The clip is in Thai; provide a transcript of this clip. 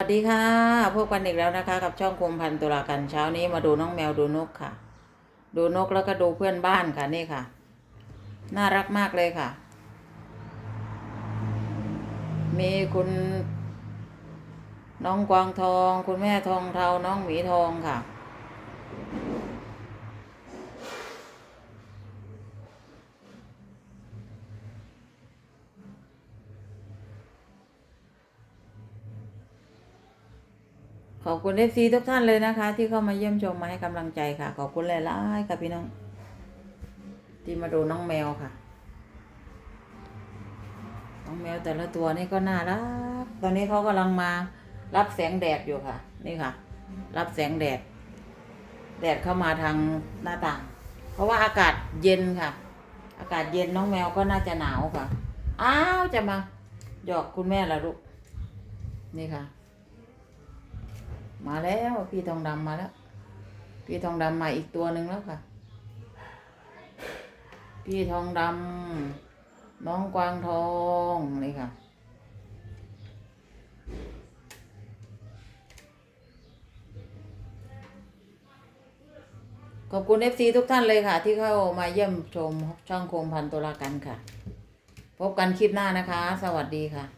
สวัสดีค่ะพบกันอีกแล้วนะคะ กับช่องคมพันตุลากันเช้านี้มาดูน้องแมวดูนกค่ะ ดูนกแล้วก็ดูเพื่อนบ้านค่ะนี่ค่ะ น่ารักมากเลยค่ะ มีคุณ น้องกวางทอง คุณแม่ทองเทาน้องหมีทองค่ะ ขอบคุณเอฟซีทุกท่านเลยนะคะ ที่เข้ามาเยี่ยมชมมาให้กำลังใจค่ะ ขอบคุณหลายๆค่ะพี่น้อง ที่มาดูน้องแมวค่ะ น้องแมวแต่ละตัวนี่ก็น่ารัก ตอนนี้เขากำลังมารับแสงแดดอยู่ค่ะ นี่ค่ะ รับแสงแดด แดดเข้ามาทางหน้าต่าง เพราะว่าอากาศเย็นค่ะ อากาศเย็นน้องแมวก็น่าจะหนาวค่ะ อ้าวจะมาหยอกคุณแม่ละลูก นี่ค่ะ มาแล้วพี่ทองดำมาแล้ว พี่ทองดำมาอีกตัวหนึ่งแล้วค่ะ พี่ทองดำน้องกวางทองนี่ค่ะ ขอบคุณเอฟซีทุกท่านเลยค่ะ ที่เข้ามาเยี่ยมชมช่องโคมพันตุลากันค่ะ พบกันคลิปหน้านะคะ สวัสดีค่ะ